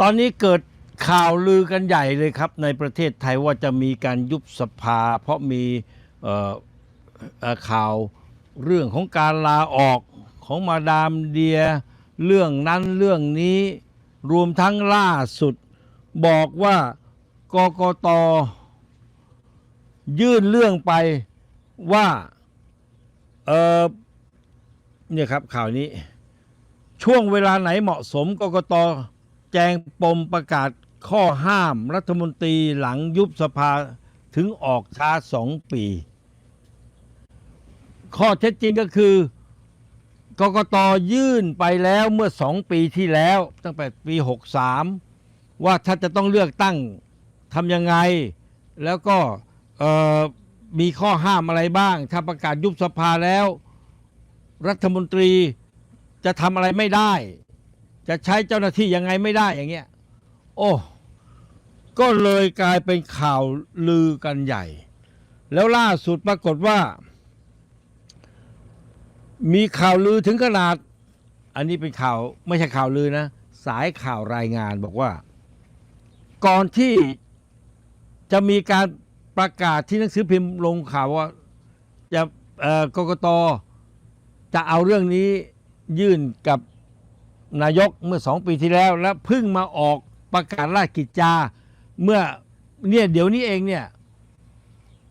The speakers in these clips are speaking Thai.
ตอนนี้เกิดข่าวลือกันใหญ่เลยครับ ในประเทศไทยว่าจะมีการยุบสภา เพราะมีข่าวเรื่องของการลาออกของมาดามเดีย เรื่องนั้นเรื่องนี้รวมทั้งล่าสุด บอกว่ากกตยื่นเรื่องไปว่าเออเนี่ยครับข่าวนี้ ช่วงเวลาไหนเหมาะสมกกต จงปมประกาศข้อห้ามรัฐมนตรีหลังยุบสภาถึงออกช้าสองปี ข้อเท็จจริงก็คือกกตยื่นไปแล้วเมื่อสองปีที่แล้ว ตั้งแต่ปี 63 ว่าถ้าจะต้องเลือกตั้งทำยังไง แล้วก็มีข้อห้ามอะไรบ้าง ถ้าประกาศยุบสภาแล้ว รัฐมนตรีจะทำอะไรไม่ได้ จะใช้เจ้าหน้าที่ยังไงไม่ได้อย่างเงี้ย โอ้ก็เลยกลายเป็นข่าวลือกันใหญ่ แล้วล่าสุดปรากฏว่า มีข่าวลือถึงขนาด อันนี้เป็นข่าวไม่ใช่ข่าวลือนะ สายข่าวรายงานบอกว่า ก่อนที่จะมีการประกาศที่หนังสือพิมพ์ลงข่าวว่าจะเออกกตจะเอาเรื่องนี้ยื่นกับ นายกเมื่อสองปีที่แล้ว แล้วเพิ่งมาออกประกาศราชกิจจา เมื่อเนี่ยเดี๋ยวนี้เองเนี่ย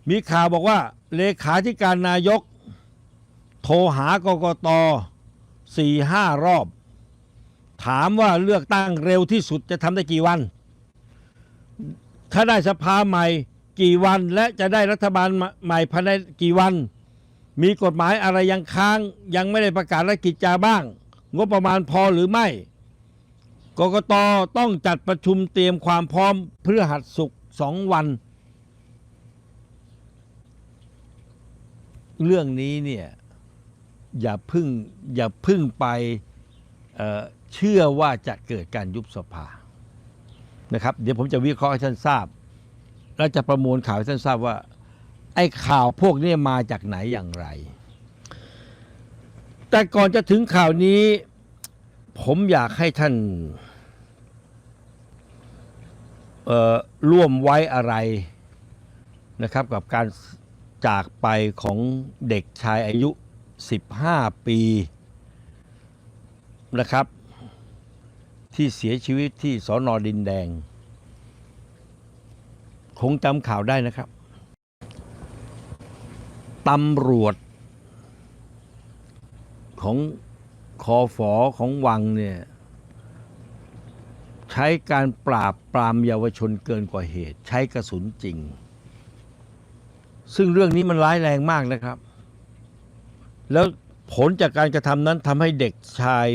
มีข่าวบอกว่าเลขาธิการนายก โทรหากกตสี่ห้ารอบ ถามว่าเลือกตั้งเร็วที่สุดจะทำได้กี่วัน ถ้าได้สภาใหม่กี่วันและจะได้รัฐบาลใหม่ภายในกี่วัน มีกฎหมายอะไรยังค้างยังไม่ได้ประกาศราชกิจจาบ้าง งบประมาณพอหรือไม่กกตต้องจัดประชุมเตรียมความพร้อมเพื่อหัดสุกสองวัน เรื่องนี้เนี่ยอย่าพึ่งอย่าพึ่งไปเเชื่อว่าจะเกิดการยุบสภานะครับ เดี๋ยวผมจะวิเคราะห์ให้ท่านทราบ และจะประมวลข่าวให้ท่านทราบว่า ไอ้ข่าวพวกนี้มาจากไหนอย่างไร แต่ก่อนจะถึงข่าวนี้ ผมอยากให้ท่านร่วมไว้อะไรนะครับกับการจากไปของเด็กชายอายุ 15 ปีนะครับ ที่เสียชีวิตที่สอนอดินแดง คงจำข่าวได้นะครับตำรวจ ของคอฝอของวังเนี่ยใช้การปราบปรามเยาวชนเกินกว่าเหตุ ใช้กระสุนจริง ซึ่งเรื่องนี้มันร้ายแรงมากนะครับ แล้วผลจากการกระทำนั้นทำให้เด็กชาย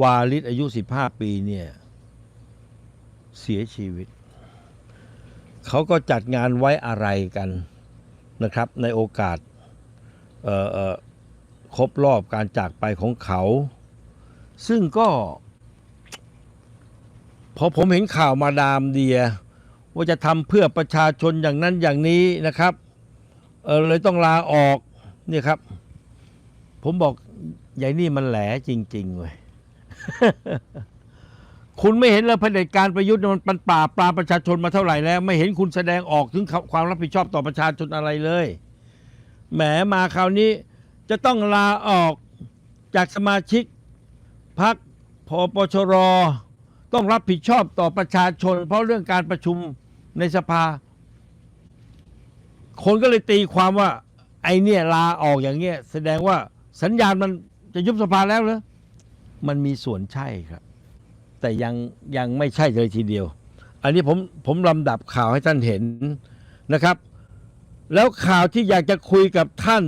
วาลิศอายุ 15 ปีเนี่ยเสียชีวิต เขาก็จัดงานไว้อะไรกันนะครับ ในโอกาสเอ่อ ครบรอบการจากไปของเขา ซึ่งก็ พอผมเห็นข่าวมาดามเดีย ว่าจะทำเพื่อประชาชนอย่างนั้นอย่างนี้นะครับเออเลยต้องลาออกเนี่ยครับ ผมบอกใหญ่นี่มันแหลจริงๆเว้ยคุณไม่เห็นเลยเผด็จการประยุทธ์มันปราปราประชาชนมาเท่าไหร่แล้ว ไม่เห็นคุณแสดงออกถึงความรับผิดชอบต่อประชาชนอะไรเลย แหมมาคราวนี้ จะต้องลาออกจากสมาชิกพักพปชร ต้องรับผิดชอบต่อประชาชน เพราะเรื่องการประชุมในสภา คนก็เลยตีความว่า ไอเนี่ยลาออกอย่างเงี้ย แสดงว่าสัญญาณมันจะยุบสภาแล้วเหรอมันมีส่วนใช่ครับ แต่ยังยังไม่ใช่เลยทีเดียว อันนี้ผมผมลำดับข่าวให้ท่านเห็นนะครับ แล้วข่าวที่อยากจะคุยกับท่าน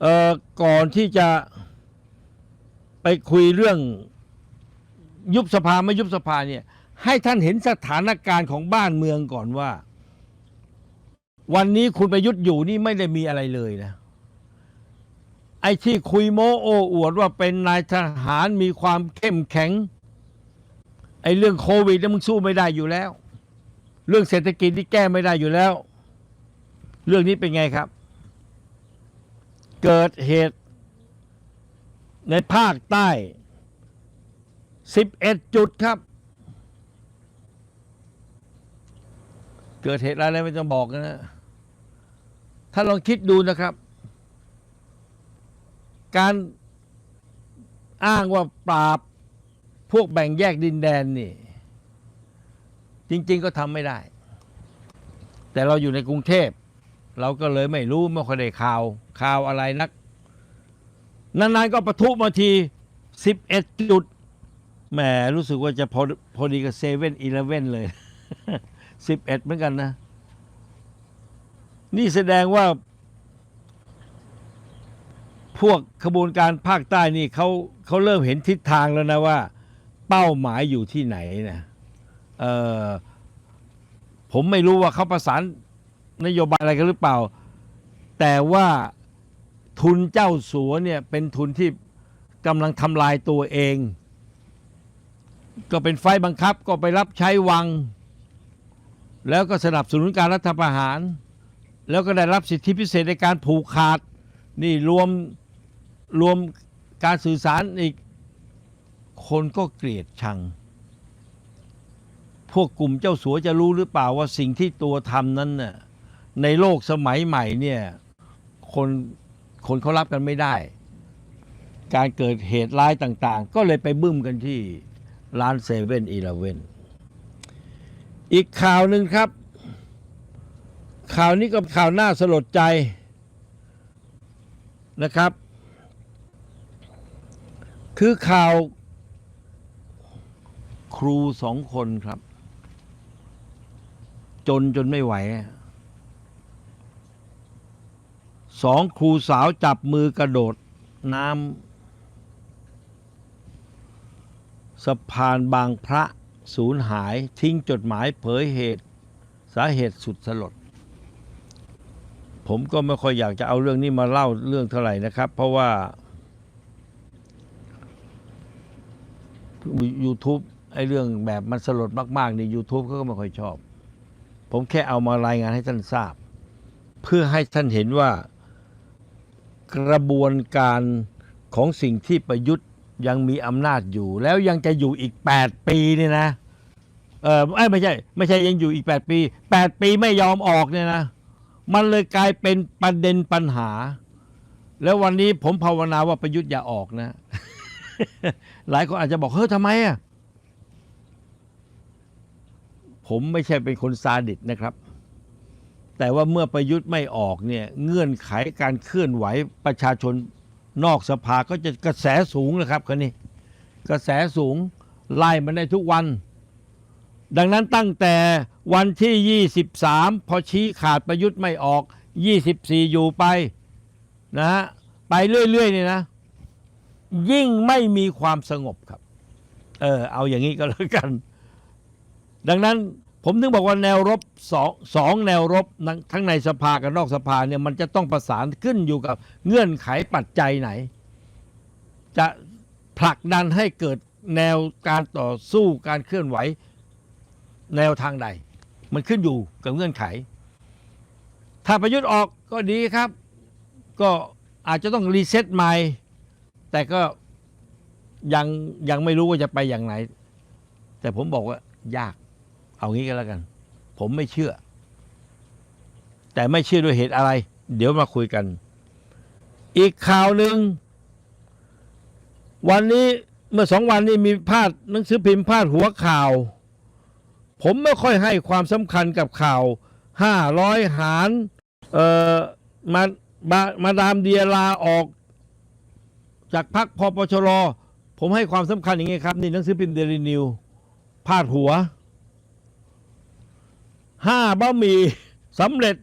เอ่อก่อนที่จะไปคุยเรื่องยุบสภาไม่ยุบสภาเนี่ย ให้ท่านเห็นสถานการณ์ของบ้านเมืองก่อนว่า วันนี้คุณประยุทธ์อยู่นี่ไม่ได้มีอะไรเลยนะ ไอ้ที่คุยโมโอ้อวดว่าเป็นนายทหารมีความเข้มแข็ง ไอ้เรื่องโควิดนี่มึงสู้ไม่ได้อยู่แล้ว เรื่องเศรษฐกิจที่แก้ไม่ได้อยู่แล้ว เรื่องนี้เป็นไงครับ เกิดเหตุ ในภาคใต้ 11 จุดครับ เกิดเหตุอะไรไม่ต้องบอกนะ ถ้าลองคิดดูนะครับ การอ้างว่าปราบพวกแบ่งแยกดินแดนนี่ จริง ๆ ก็ทำไม่ได้ แต่เราอยู่ในกรุงเทพ เราก็เลยไม่รู้ไม่ค่อยได้ข่าว ข่าวอะไรนัก นานๆก็ประทุมาทีสิบเอ็ดจุดแหมรู้สึกว่าจะพอพอดีกับเซเว่นอีเลเว่นเลยสิบเอ็ดเหมือนกันนะ นี่แสดงว่า พวกขบวนการภาคใต้นี่เขาเขาเริ่มเห็นทิศทางแล้วนะว่า เป้าหมายอยู่ที่ไหนนะเออผมไม่รู้ว่าเขาประสานนโยบายอะไรกันหรือเปล่า แต่ว่า ทุนเจ้าสัวเนี่ยเป็นทุนที่กำลังทำลายตัวเอง ก็เป็นไฟบังคับก็ไปรับใช้วัง แล้วก็สนับสนุนการรัฐประหาร แล้วก็ได้รับสิทธิพิเศษในการผูกขาด นี่รวมรวมการสื่อสารอีก คนก็เกลียดชัง พวกกลุ่มเจ้าสัวจะรู้หรือเปล่าว่าสิ่งที่ตัวทำนั้นน่ะในโลกสมัยใหม่เนี่ยคน คนเขารับกันไม่ได้ การเกิดเหตุร้ายต่างๆ ก็เลยไปบึ้มกันที่ร้านเซเว่นอีเลเว่นอีกข่าวหนึ่งครับ ข่าวนี้ก็ข่าวน่าสลดใจนะครับ คือข่าวครูสองคนครับ จนจนไม่ไหว สองครูสาวจับมือกระโดดน้ำสะพานบางพระสูญหายทิ้งจดหมายเผยเหตุ สาเหตุสุดสลด ผมก็ไม่ค่อยอยากจะเอาเรื่องนี้มาเล่าเรื่องเท่าไหร่นะครับ เพราะว่า YouTube ไอ้เรื่องแบบมันสลดมากๆใน YouTube เขาก็ไม่ค่อยชอบ ผมแค่เอามารายงานให้ท่านทราบ เพื่อให้ท่านเห็นว่า กระบวนการของสิ่งที่ประยุทธ์ยังมีอำนาจอยู่ แล้วยังจะอยู่อีก 8 ปีเนี่ยนะ เออไม่ใช่ ไม่ใช่ยังอยู่อีก 8 ปี 8 ปีไม่ยอมออกเนี่ยนะ มันเลยกลายเป็นประเด็นปัญหา แล้ววันนี้ผมภาวนาว่าประยุทธ์อย่าออกนะ หลายคนอาจจะบอกเฮ้ยทำไมอะผมไม่ใช่เป็นคนซาดิสนะครับ แต่ว่าเมื่อประยุทธ์ไม่ออกเนี่ยเงื่อนไขการเคลื่อนไหวประชาชนนอกสภาก็จะกระแสสูงนะครับคันนี้กระแสสูงไล่มันได้ทุกวัน ดังนั้นตั้งแต่วันที่ 23 พอชี้ขาดประยุทธ์ไม่ออก 24 อยู่ไปนะฮะไปเรื่อยๆเนี่ยนะ ยิ่งไม่มีความสงบครับ เออเอาอย่างนี้ก็แล้วกัน ดังนั้น ผมถึงบอกว่าแนวรบสองสองแนวรบทั้งทั้งในสภากับนอกสภาเนี่ยมันจะต้องประสานขึ้นอยู่กับเงื่อนไขปัจจัยไหน จะผลักดันให้เกิดแนวการต่อสู้การเคลื่อนไหว แนวทางใด มันขึ้นอยู่กับเงื่อนไข ถ้าประยุทธ์ออกก็ดีครับ ก็อาจจะต้องรีเซ็ตใหม่แต่ก็ยังยังไม่รู้ว่าจะไปอย่างไหน แต่ผมบอกว่ายาก เอางี้ก็แล้วกัน ผมไม่เชื่อ แต่ไม่เชื่อด้วยเหตุอะไร เดี๋ยวมาคุยกัน อีกข่าวหนึ่ง วันนี้เมื่อสองวันนี้มีพาดหนังสือพิมพ์พาดหัวข่าว ผมไม่ค่อยให้ความสำคัญกับข่าวห้าร้อยหารเอ่อมามามาดามเดียลาออก จากพักพปชรผมให้ความสำคัญอย่างนี้ครับ นี่หนังสือพิมพ์เดลินิวพาดหัว ห้าบะหมี่สำเร็จ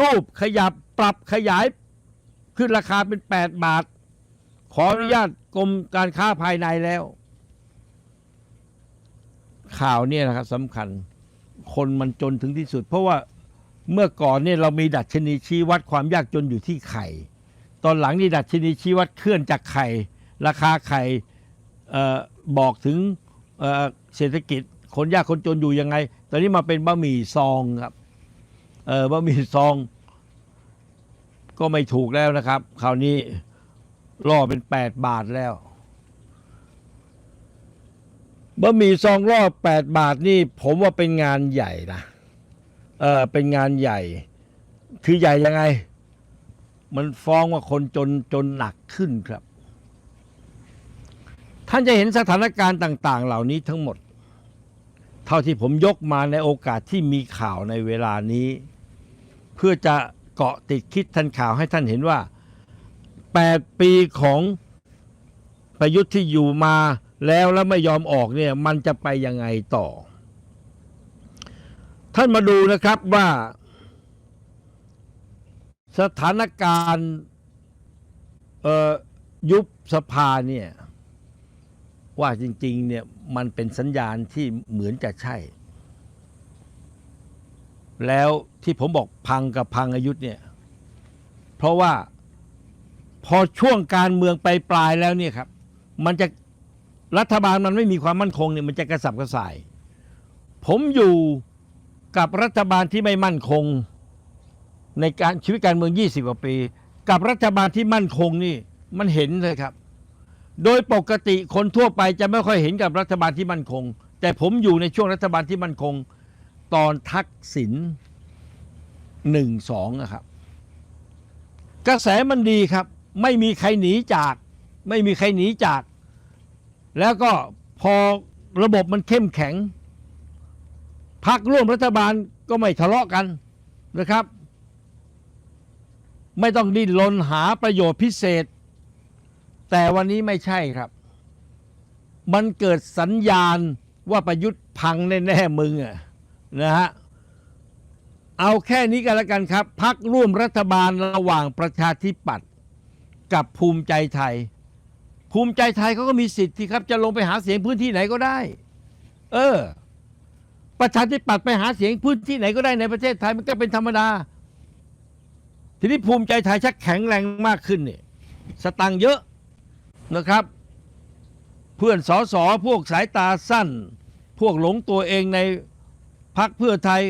รูปขยับปรับขยาย ขึ้นราคาเป็น 8 บาท ขออนุญาตกรมการค้าภายในแล้ว ข่าวเนี่ยนะครับสำคัญ คนมันจนถึงที่สุด เพราะว่าเมื่อก่อนเนี่ยเรามีดัชนีชี้วัดความยากจนอยู่ที่ไข่ ตอนหลังนี่ดัชนีชี้วัดเคลื่อนจากไข่ ราคาไข่ออบอกถึงเออเศรษฐกิจคนยากคนจนอยู่ยังไง ตอนนี้มาเป็นบะหมี่ซองครับ เออบะหมี่ซอง ก็ไม่ถูกแล้วนะครับ คราวนี้ล่อเป็นแปดบาทแล้วบะหมี่ซองล่อแปดบาทนี่ผมว่าเป็นงานใหญ่นะเออเป็นงานใหญ่ คือใหญ่ยังไง มันฟ้องว่าคนจนจนหนักขึ้นครับ ท่านจะเห็นสถานการณ์ต่าง ๆ เหล่านี้ทั้งหมด เท่าที่ผมยกมาในโอกาสที่มีข่าวในเวลานี้ เพื่อจะเกาะติดคิดทันข่าวให้ท่านเห็นว่า 8 ปีของประยุทธ์ที่อยู่มาแล้วแล้วไม่ยอมออกเนี่ยมันจะไปยังไงต่อ ท่านมาดูนะครับว่า สถานการณ์ยุบสภาเนี่ย ว่าจริงๆเนี่ยมันเป็นสัญญาณที่เหมือนจะใช่ แล้วที่ผมบอกพังกับพังอายุเนี่ยเพราะว่าพอช่วงการเมืองไปปลายแล้วเนี่ยครับ มันจะรัฐบาลมันไม่มีความมั่นคงเนี่ยมันจะกระสับกระส่าย ผมอยู่กับรัฐบาลที่ไม่มั่นคง ในการชีวิตการเมือง 20กว่าปี กับรัฐบาลที่มั่นคงนี่มันเห็นเลยครับ โดยปกติคนทั่วไปจะไม่ค่อยเห็นกับรัฐบาลที่มั่นคง แต่ผมอยู่ในช่วงรัฐบาลที่มั่นคง ตอนทักษิณหนึ่งสองนะครับ กระแสมันดีครับ ไม่มีใครหนีจาก ไม่มีใครหนีจาก แล้วก็พอระบบมันเข้มแข็งพักร่วมรัฐบาลก็ไม่ทะเลาะกันนะครับ ไม่ต้องดิ้นรนหาประโยชน์พิเศษ แต่วันนี้ไม่ใช่ครับ มันเกิดสัญญาณว่าประยุทธ์พังแน่ๆมึงอะนะฮะเอาแค่นี้กันแล้วกันครับ พักร่วมรัฐบาลระหว่างประชาธิปัตย์กับภูมิใจไทย ภูมิใจไทยเขาก็มีสิทธิ์ที่ครับ จะลงไปหาเสียงพื้นที่ไหนก็ได้ เออ ประชาธิปัตย์ไปหาเสียงพื้นที่ไหนก็ได้ในประเทศไทยมันก็เป็นธรรมดา ทีนี้ภูมิใจไทยชักแข็งแรงมากขึ้นเนี่ยสตังค์เยอะ นะครับ เพื่อนสอสอพวกสายตาสั้น พวกหลงตัวเองในพักเพื่อไทย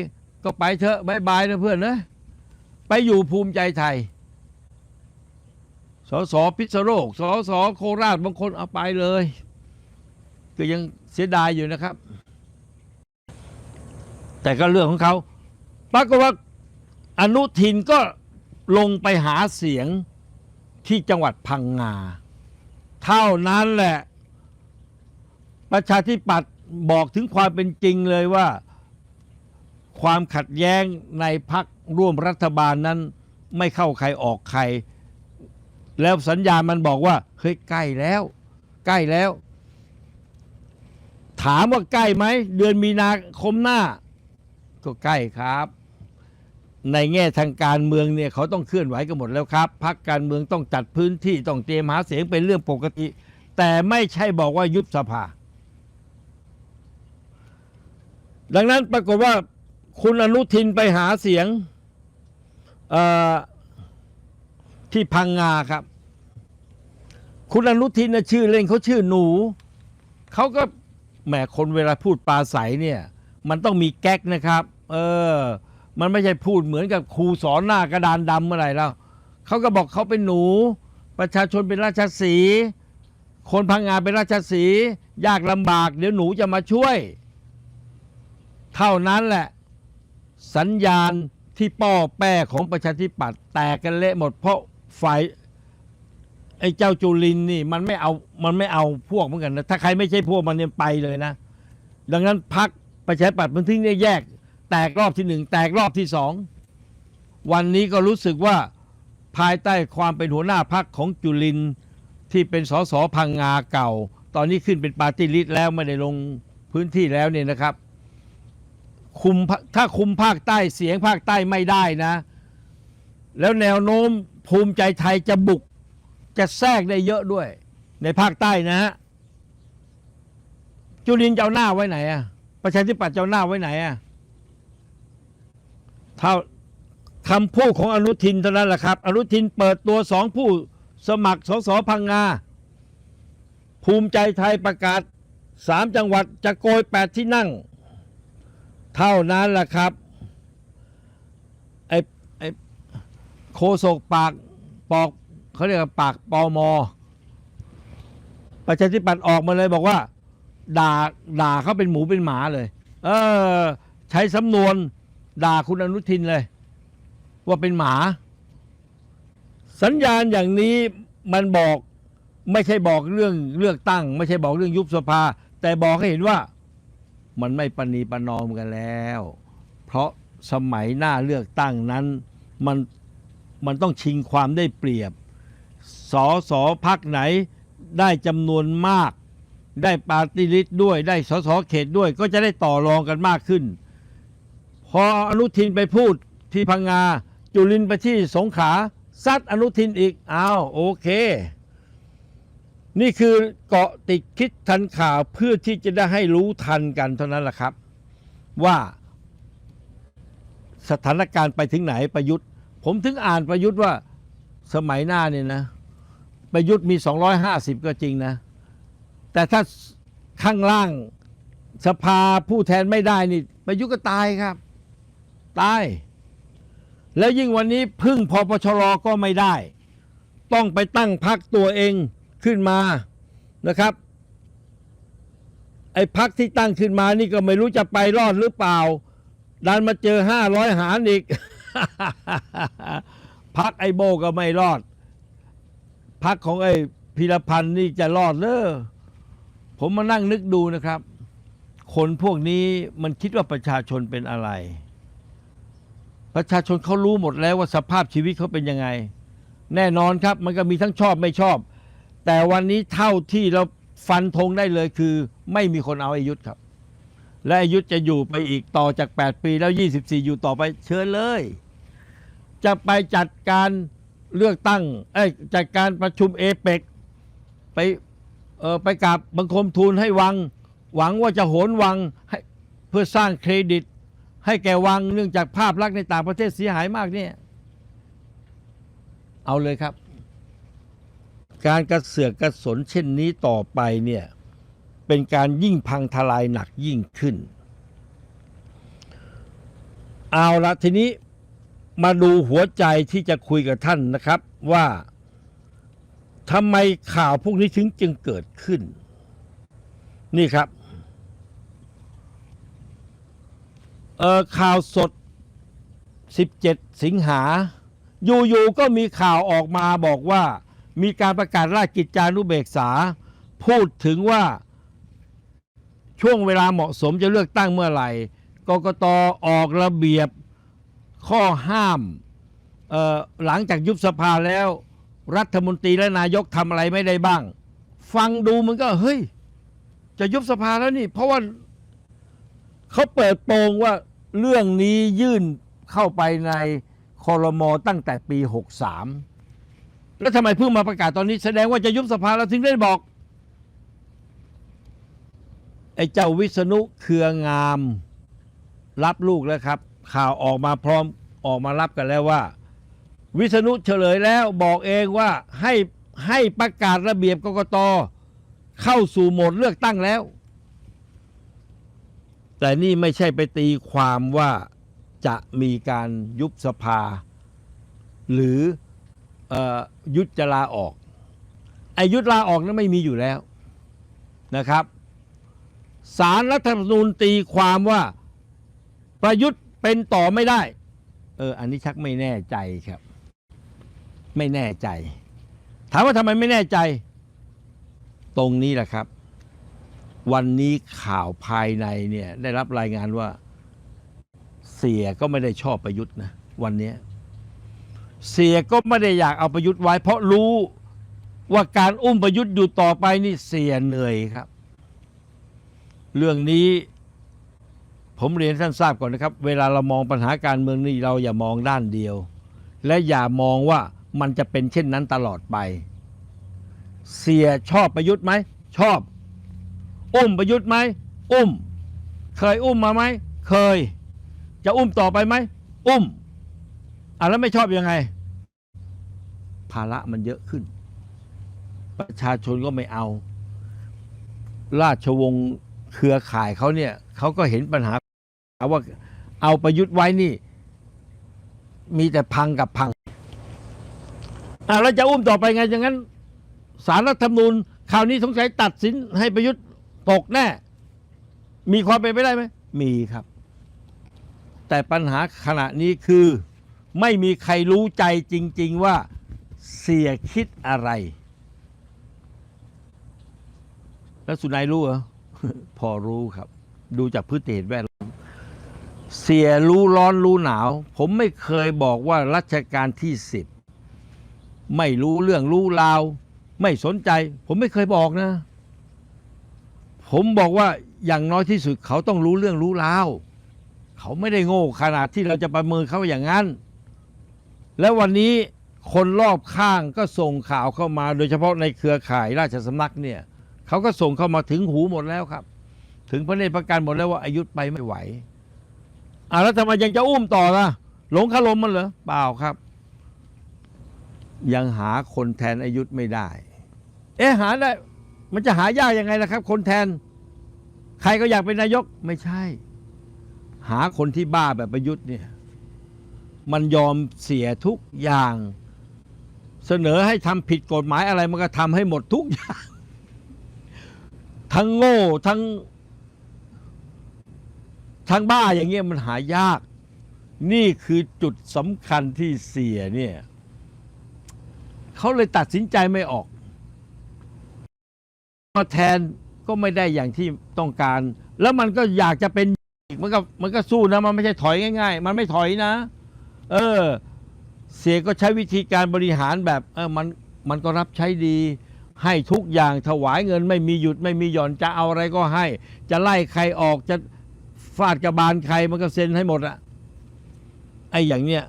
ก็ไปเถอะบายบายนะเพื่อนนะ ไปอยู่ภูมิใจไทยสสพิษโลกสสโคราชบางคนเอาไปเลย ก็ยังเสียดายอยู่นะครับ แต่ก็เรื่องของเขาปรากฏว่าอนุทินก็ลงไปหาเสียงที่จังหวัดพังงา เท่านั้นแหละ ประชาธิปัตย์บอกถึงความเป็นจริงเลยว่า ความขัดแย้งในพักร่วมรัฐบาลนั้น ไม่เข้าใครออกใคร แล้วสัญญาณมันบอกว่าเฮ้ยใกล้แล้ว ใกล้แล้ว ถามว่าใกล้ไหม เดือนมีนาคมหน้า ก็ใกล้ครับ ในแง่ทางการเมืองเนี่ยเขาต้องเคลื่อนไหวกันหมดแล้วครับพักการเมืองต้องจัดพื้นที่ต้องเตรียมหาเสียงเป็นเรื่องปกติ แต่ไม่ใช่บอกว่ายุบสภา ดังนั้นปรากฏว่าคุณอนุทินไปหาเสียงที่พังงาครับ คุณอนุทินชื่อเล่นเขาชื่อหนู เขาก็แหมคนเวลาพูดปลาใสเนี่ย มันต้องมีแก๊กนะครับ เออ มันไม่ใช่พูดเหมือนกับครูสอนหน้ากระดานดำเมื่อไหร่แล้วเขาก็บอกเขาเป็นหนู ประชาชนเป็นราชสี คนพังงานเป็นราชสี ยากลำบาก เดี๋ยวหนูจะมาช่วย เท่านั้นแหละ สัญญาณที่ป้อแป้ของประชาธิปัตย์แตกกันเละหมดเพราะฝ่ายไอ้เจ้าจุลินนี่มันไม่เอามันไม่เอาพวกเหมือนกันนะถ้าใครไม่ใช่พวกมันเนี่ยไปเลยนะ ดังนั้นพักประชาธิปัตย์มันถึงได้แยก แตกรอบที่หนึ่งแตกรอบที่สองวันนี้ก็รู้สึกว่าภายใต้ความเป็นหัวหน้าพักของจุลินที่เป็นสสพังงาเก่า ตอนนี้ขึ้นเป็นปาร์ตี้ลิสต์แล้วไม่ได้ลงพื้นที่แล้วเนี่ยนะครับ คุมถ้าคุมภาคใต้เสียงภาคใต้ไม่ได้นะ แล้วแนวโน้มภูมิใจไทยจะบุก จะแทรกได้เยอะด้วย ในภาคใต้นะฮะจุลินจะเอาหน้าไว้ไหนอะประชาธิปัตย์จะเอาหน้าไว้ไหนอะ เท่าคำพูดของอนุทินเท่านั้นแหละครับ อนุทินเปิดตัวสองผู้สมัครสสพังงา ภูมิใจไทยประกาศสามจังหวัดจะโกยแปดที่นั่ง เท่านั้นแหละครับไอ้ไอ้โคศกปากปอกเขาเรียกว่าปากปอมอประชาธิปัตย์ออกมาเลยบอกว่า ด่าด่าเขาเป็นหมูเป็นหมาเลย เออ ใช้สำนวน ด่าคุณอนุทินเลย ว่าเป็นหมา สัญญาณอย่างนี้มันบอกไม่ใช่บอกเรื่องเลือกตั้ง ไม่ใช่บอกเรื่องยุบสภา แต่บอกให้เห็นว่า มันไม่ปณีประนอมกันแล้ว เพราะสมัยหน้าเลือกตั้งนั้น มันมันต้องชิงความได้เปรียบสอสอพักไหนได้จำนวนมาก ได้ปาร์ตี้ลิสต์ด้วยได้สอสอเขตด้วย ก็จะได้ต่อรองกันมากขึ้น พออนุทินไปพูดที่พังงา จุลินไปที่สงขลาซัดอนุทินอีกอ้าวโอเค นี่คือเกาะติดคิดทันข่าวเพื่อที่จะได้ให้รู้ทันกันเท่านั้นแหละครับ ว่าสถานการณ์ไปถึงไหนประยุทธ์ ผมถึงอ่านประยุทธ์ว่าสมัยหน้าเนี่ยนะ ประยุทธ์มี 250 ก็จริงนะ แต่ถ้าข้างล่างสภาผู้แทนไม่ได้นี่ประยุทธ์ก็ตายครับ ตาย แล้วยิ่งวันนี้พึ่งพอปชรก็ไม่ได้ ต้องไปตั้งพักตัวเองขึ้นมานะครับ ไอ้พักที่ตั้งขึ้นมานี่ก็ไม่รู้จะไปรอดหรือเปล่า ดันมาเจอห้าร้อยหารอีกพักไอ้โบก็ไม่รอด พักของไอ้พีรพันธ์นี่จะรอดเลอผมมานั่งนึกดูนะครับ คนพวกนี้มันคิดว่าประชาชนเป็นอะไร ประชาชนเขารู้หมดแล้วว่าสภาพชีวิตเขาเป็นยังไง แน่นอนครับ มันก็มีทั้งชอบไม่ชอบ แต่วันนี้เท่าที่เราฟันธงได้เลยคือ ไม่มีคนเอาอายุทธครับ และอายุทธจะอยู่ไปอีกต่อจาก 8 ปีแล้ว 24 อยู่ต่อไปเชิญเลย จะไปจัดการเลือกตั้งเอ้ยจัดการประชุมเอเปกไปเออไปกราบบังคมทูลให้วัง หวังว่าจะโหนวังให้เพื่อสร้างเครดิต ให้แก่วังเนื่องจากภาพลักษณ์ในต่างประเทศเสียหายมากเนี่ย เอาเลยครับ การกระเสือกกระสนเช่นนี้ต่อไปเนี่ยเป็นการยิ่งพังทลายหนักยิ่งขึ้น เอาละทีนี้มาดูหัวใจที่จะคุยกับท่านนะครับว่าทำไมข่าวพวกนี้ถึงจึงเกิดขึ้น นี่ครับ เอ่อข่าวสด 17 สิงหา อยู่ๆก็มีข่าวออกมาบอกว่า มีการประกาศราชกิจจานุเบกษา พูดถึงว่า ช่วงเวลาเหมาะสมจะเลือกตั้งเมื่อไหร่กกตออกระเบียบข้อห้ามหลังจากยุบสภาแล้ว รัฐมนตรีและนายกทำอะไรไม่ได้บ้าง ฟังดูมันก็เฮ้ย จะยุบสภาแล้วนี่ เพราะว่าเขาเปิดโปงว่า เรื่องนี้ยื่นเข้าไปในคอรมอตั้งแต่ปี 63 แล้วทำไมเพิ่งมาประกาศตอนนี้แสดงว่าจะยุบสภาแล้วถึงได้บอก ไอ้เจ้าวิษณุเครืองาม รับลูกแล้วครับ ข่าวออกมาพร้อมออกมารับกันแล้วว่า วิษณุเฉลยแล้วบอกเองว่าให้ให้ประกาศระเบียบกกตเข้าสู่โหมดเลือกตั้งแล้ว แต่นี่ไม่ใช่ไปตีความว่าจะมีการยุบสภา หรืออยุดจะลาออกไอายุดลาออกนั้นไม่มีอยู่แล้วนะครับสารรัฐธรรมนูญตีความว่าประยุทธ์เป็นต่อไม่ได้ เออ อันนี้ชักไม่แน่ใจครับ ไม่แน่ใจ ถามว่าทำไมไม่แน่ใจ ตรงนี้แหละครับ วันนี้ข่าวภายในเนี่ย ได้รับรายงานว่า เสียก็ไม่ได้ชอบประยุทธ์นะวันนี้ เสียก็ไม่ได้อยากเอาประยุทธ์ไว้ เพราะรู้ว่าการอุ้มประยุทธ์อยู่ต่อไปนี่เสียเหนื่อยครับ เรื่องนี้ผมเรียนท่านทราบก่อนนะครับ เวลาเรามองปัญหาการเมืองนี่เราอย่ามองด้านเดียว และอย่ามองว่ามันจะเป็นเช่นนั้นตลอดไป เสียชอบประยุทธ์ไหม ชอบ อุ้มประยุทธ์ไหมอุ้ม เคยอุ้มมาไหมเคย จะอุ้มต่อไปไหมอุ้มอะแล้วไม่ชอบยังไง ภาระมันเยอะขึ้น ประชาชนก็ไม่เอา ราชวงศ์เครือข่ายเขาเนี่ยเขาก็เห็นปัญหาว่าเอาประยุทธ์ไว้นี่ มีแต่พังกับพังอะแล้วจะอุ้มต่อไปไงอย่างนั้นสารรัฐธรรมนูญคราวนี้สงสัยตัดสินให้ประยุทธ์ ตกแน่ มีความเป็นไปได้ไหม มีครับ แต่ปัญหาขณะนี้คือ ไม่มีใครรู้ใจจริง ๆ ว่าเสียคิดอะไร แล้วสุนัยรู้เหรอ พอรู้ครับ ดูจากพฤติเหตุแวดล้อมเสียรู้ร้อนรู้หนาว ผมไม่เคยบอกว่ารัชกาลที่สิบไม่รู้เรื่องรู้ราว ไม่สนใจ ผมไม่เคยบอกนะ ผมบอกว่าอย่างน้อยที่สุดเขาต้องรู้เรื่องรู้ราวเขาไม่ได้โง่ขนาดที่เราจะประเมินเขาอย่างนั้น แล้ววันนี้คนรอบข้างก็ส่งข่าวเข้ามา โดยเฉพาะในเครือข่ายราชสำนักเนี่ยเขาก็ส่งเข้ามาถึงหูหมดแล้วครับ ถึงพระเนตรประกันหมดแล้วว่าอายุไปไม่ไหวอ่าแล้วทำไมยังจะอุ้มต่อล่ะ หลงคารมมันเหรอเปล่าครับ ยังหาคนแทนอายุไม่ได้ เอ๊ะหาได้ มันจะหายากยังไงล่ะครับ คนแทน ใครก็อยากเป็นนายกไม่ใช่ หาคนที่บ้าแบบประยุทธ์เนี่ย มันยอมเสียทุกอย่าง เสนอให้ทำผิดกฎหมายอะไร มันก็ทำให้หมดทุกอย่าง ทั้งโง่ทั้ง ทั้งบ้าอย่างเงี้ยมันหายาก นี่คือจุดสำคัญที่เสียเนี่ยเขาเลยตัดสินใจไม่ออก มาแทนก็ไม่ได้อย่างที่ต้องการ แล้วมันก็อยากจะเป็นอีกมันก็มันก็สู้นะมันไม่ใช่ถอยง่าย ๆ มันไม่ถอยนะ เออ เสียก็ใช้วิธีการบริหารแบบ เออมันมันก็รับใช้ดี ให้ทุกอย่างถวายเงิน ไม่มีหยุดไม่มีหย่อนจะเอาอะไรก็ให้ จะไล่ใครออกจะฟาดกระบาลใครมันก็เซ็นให้หมดอะไอ้อย่างเนี้ย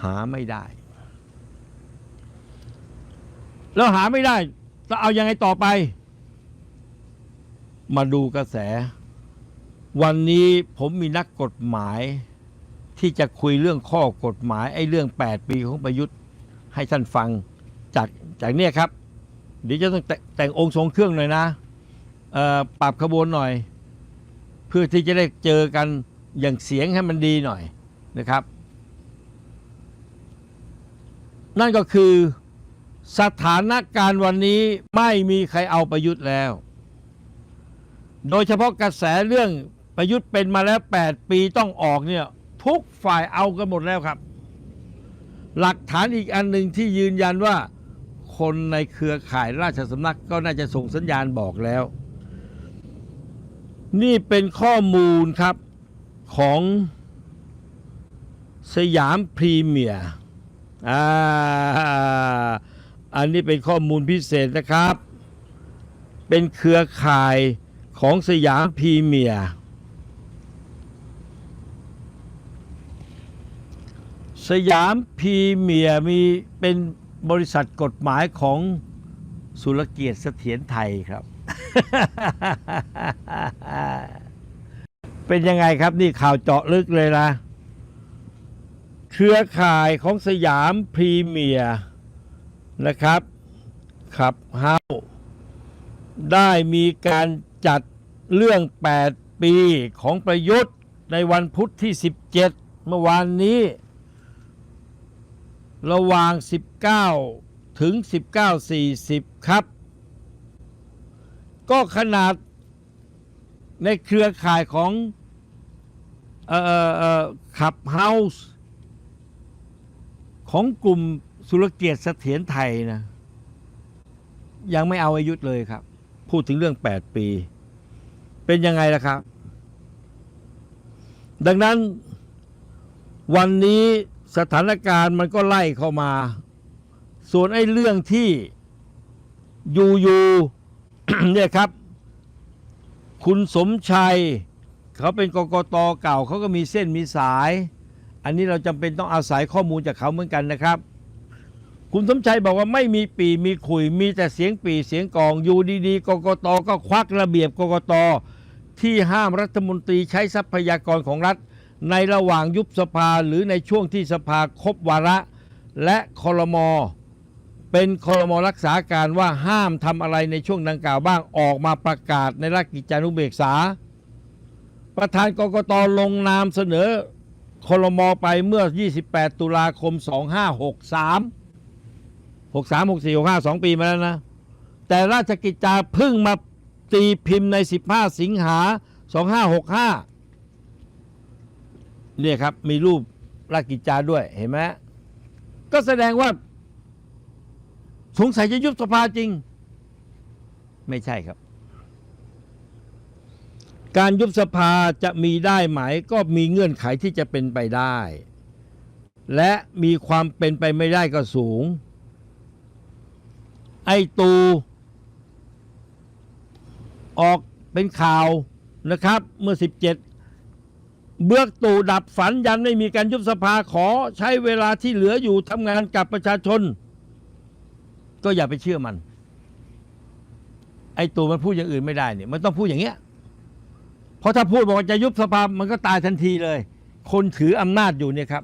หาไม่ได้ แล้วหาไม่ได้ จะเอายังไงต่อไป มาดูกระแส วันนี้ผมมีนักกฎหมาย ที่จะคุยเรื่องข้อกฎหมายไอ้เรื่อง 8 ปีของประยุทธ์ให้ท่านฟังจากจากเนี่ยครับ เดี๋ยวจะต้องแต่แตงองค์ทรงเครื่องหน่อยนะปรับขบวนหน่อย เพื่อที่จะได้เจอกันอย่างเสียงให้มันดีหน่อยนะครับ นั่นก็คือ สถานการณ์วันนี้ไม่มีใครเอาประยุทธ์แล้ว โดยเฉพาะกระแสเรื่องประยุทธ์เป็นมาแล้ว 8 ปีต้องออกเนี่ย ทุกฝ่ายเอากันหมดแล้วครับ หลักฐานอีกอันหนึ่งที่ยืนยันว่า คนในเครือข่ายราชสำนักก็น่าจะส่งสัญญาณบอกแล้ว นี่เป็นข้อมูลครับของสยามพรีเมียร์อ่า อันนี้เป็นข้อมูลพิเศษนะครับ เป็นเครือข่ายของสยามพรีเมียร์สยามพรีเมียร์มีเป็นบริษัทกฎหมายของสุรเกียรติเสถียรไทยครับ เป็นยังไงครับนี่ข่าวเจาะลึกเลยนะ เครือข่ายของสยามพรีเมียร์ นะครับขับเฮาได้มีการจัดเรื่อง 8 ปีของประยุทธ์ในวันพุธที่ 17 เมื่อวานนี้ ระหว่าง 19 ถึง 19.40 ครับ ก็ขนาดในเครือข่ายของออออขับเฮาส์ของกลุ่ม สุรเกียรติเสถียรไทยนะยังไม่เอาอายุเลยครับ พูดถึงเรื่อง 8 ปี เป็นยังไงล่ะครับ ดังนั้นวันนี้สถานการณ์มันก็ไล่เข้ามา ส่วนไอ้เรื่องที่อยู่อยู่เนี่ยครับ คุณสมชัย เขาเป็นกกตเก่าเขาก็มีเส้นมีสาย อันนี้เราจำเป็นต้องอาศัยข้อมูลจากเขาเหมือนกันนะครับ คุณสมชัยบอกว่าไม่มีปีมีขุย มีแต่เสียงปีเสียงกองอยู่ดีๆกกตก็ควักระเบียบกกตที่ห้ามรัฐมนตรีใช้ทรัพยากรของรัฐ ในระหว่างยุบสภาหรือในช่วงที่สภาครบวาระ และคอรมอเป็นคอรมอรักษาการว่าห้ามทำอะไรในช่วงดังกล่าวบ้างออกมาประกาศในราชกิจจานุเบกษา ประธานกกตลงนามเสนอคลมไปเมื่อ 28 ตุลาคม 2563 63 64 65 2ปีมาแล้วนะ แต่ราชกิจจาเพิ่งมาตีพิมพ์ใน15สิงหา2565เนี่ยครับ มีรูปราชกิจจาด้วยเห็นไหมก็แสดงว่า สงสัยจะยุบสภาจริง ไม่ใช่ครับ การยุบสภาจะมีได้ไหมก็มีเงื่อนไขที่จะเป็นไปได้ และมีความเป็นไปไม่ได้ก็สูง ไอ้ตู ออกเป็นข่าวนะครับ เมื่อ 17 เบื้อกตู่ดับฝันยันไม่มีการยุบสภาขอใช้เวลาที่เหลืออยู่ทำงานกับประชาชน ก็อย่าไปเชื่อมัน ไอ้ตูมันพูดอย่างอื่นไม่ได้เนี่ยมันต้องพูดอย่างเงี้ยเพราะถ้าพูดบอกจะยุบสภามันก็ตายทันทีเลย คนถืออำนาจอยู่เนี่ยครับ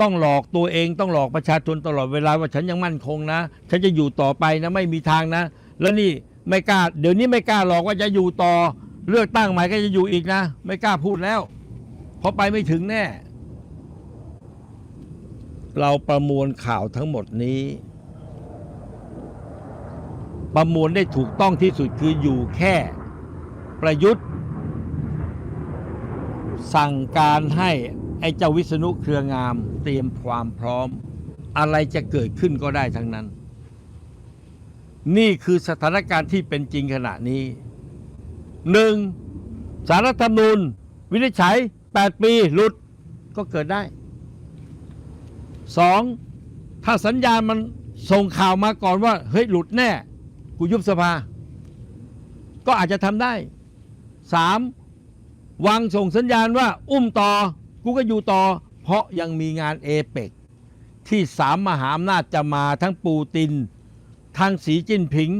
ต้องหลอกตัวเองต้องหลอกประชาชนตลอดเวลาว่าฉันยังมั่นคงนะ ฉันจะอยู่ต่อไปนะไม่มีทางนะ แล้วนี่ไม่กล้า เดี๋ยวนี้ไม่กล้าหลอกว่าจะอยู่ต่อ เลือกตั้งใหม่ก็จะอยู่อีกนะ ไม่กล้าพูดแล้วเพราะไปไม่ถึงแน่ เราประมวลข่าวทั้งหมดนี้ ประมวลได้ถูกต้องที่สุดคืออยู่แค่ประยุทธ์ สั่งการให้ ไอ้เจ้าวิษณุเครืองามเตรียมความพร้อม อะไรจะเกิดขึ้นก็ได้ทั้งนั้น นี่คือสถานการณ์ที่เป็นจริงขณะนี้หนึ่งสารรัฐธรรมนูญ วินิจฉัย 8 ปีหลุดก็เกิดได้สองถ้าสัญญาณมันส่งข่าวมาก่อนว่า เฮ้ยหลุดแน่ กูยุบสภา ก็อาจจะทำได้สามวางส่งสัญญาณว่า อุ้มต่อ กูก็อยู่ต่อ เพราะยังมีงานเอเปกที่สามมหาอำนาจจะมาทั้งปูติน ทั้งสีจิ้นผิง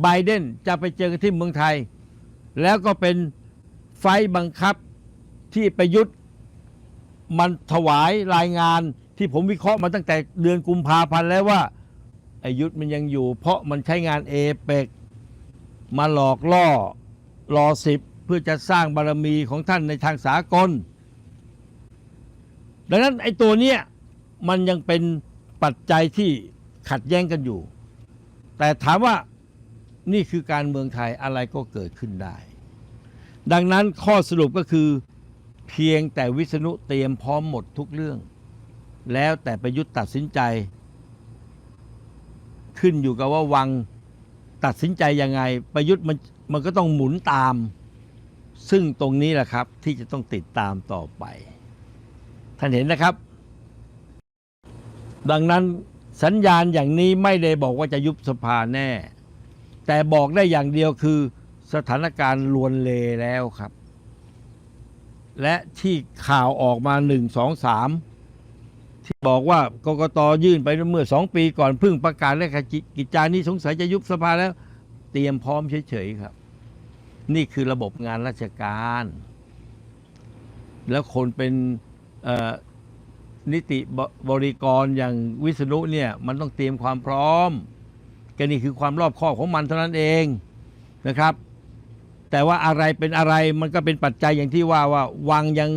ไบเดนจะไปเจอกันที่เมืองไทย แล้วก็เป็นไฟบังคับที่ประยุทธ์มันถวายรายงานที่ผมวิเคราะห์มาตั้งแต่เดือนกุมภาพันธ์แล้วว่าอายุทธมันยังอยู่ เพราะมันใช้งานเอเปกมาหลอกล่อรอสิบเพื่อจะสร้างบารมีของท่านในทางสากล ดังนั้นไอ้ตัวเนี้ยมันยังเป็นปัจจัยที่ขัดแย้งกันอยู่ แต่ถามว่านี่คือการเมืองไทยอะไรก็เกิดขึ้นได้ ดังนั้นข้อสรุปก็คือเพียงแต่วิษณุเตรียมพร้อมหมดทุกเรื่อง แล้วแต่ประยุทธ์ตัดสินใจ ขึ้นอยู่กับว่าวังตัดสินใจยังไง ประยุทธ์มันมันก็ต้องหมุนตาม ซึ่งตรงนี้แหละครับที่จะต้องติดตามต่อไป ท่านเห็นนะครับ ดังนั้นสัญญาณอย่างนี้ไม่ได้บอกว่าจะยุบสภาแน่ แต่บอกได้อย่างเดียวคือสถานการณ์ลวนเลแล้วครับ และที่ข่าวออกมาหนึ่งสองสามที่บอกว่ากกตยื่นไปเมื่อสองปีก่อนเพิ่งประกาศและกิจจานี้สงสัยจะยุบสภาแล้ว เตรียมพร้อมเฉยๆครับ นี่คือระบบงานราชการ แล้วคนเป็น นิติบบริกรอย่างวิษณุเนี่ยมันต้องเตรียมความพร้อมก็นี่คือความรอบคอบของมันเท่านั้นเองนะครับ แต่ว่าอะไรเป็นอะไรมันก็เป็นปัจจัยอย่างที่ว่าว่าวังยัง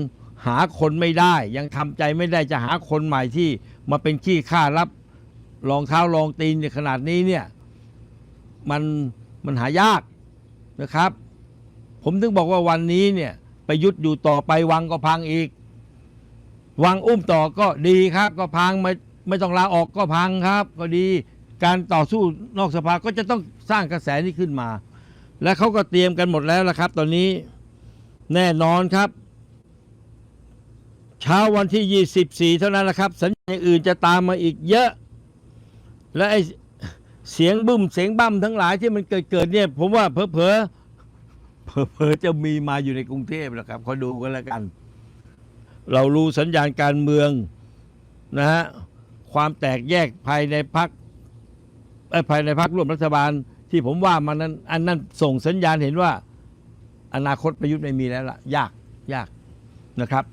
หาคนไม่ได้ ยังทำใจไม่ได้จะหาคนใหม่ที่มาเป็นขี้ข้ารับรองเท้ารองตีนในขนาดนี้เนี่ยมันมันหายากนะครับ ผมถึงบอกว่าวันนี้เนี่ยประยุทธ์อยู่ต่อไปวังก็พังอีก วางอุ้มต่อก็ดีครับ ก็พังไม่ไม่ต้องลาออกก็พังครับ ก็ดีการต่อสู้นอกสภาก็จะต้องสร้างกระแสนี้ขึ้นมา และเขาก็เตรียมกันหมดแล้วละครับ ตอนนี้แน่นอนครับ เช้าวันที่ 24 เท่านั้นแหละครับ สัญญาณอื่นจะตามมาอีกเยอะ และไอเสียงบึ้มเสียงบั้มทั้งหลายที่มันเกิดเกิดเนี่ย ผมว่าเพอเพอเพอเพอจะมีมาอยู่ในกรุงเทพแล้วครับคอยดูกันแล้วกัน เรารู้สัญญาณการเมืองนะฮะความแตกแยกภายในพักภายในพักร่วมรัฐบาลที่ผมว่ามันนั้นอันนั้นส่งสัญญาณเห็นว่า อนาคตประยุทธ์ไม่มีแล้วล่ะ ยากยากนะครับ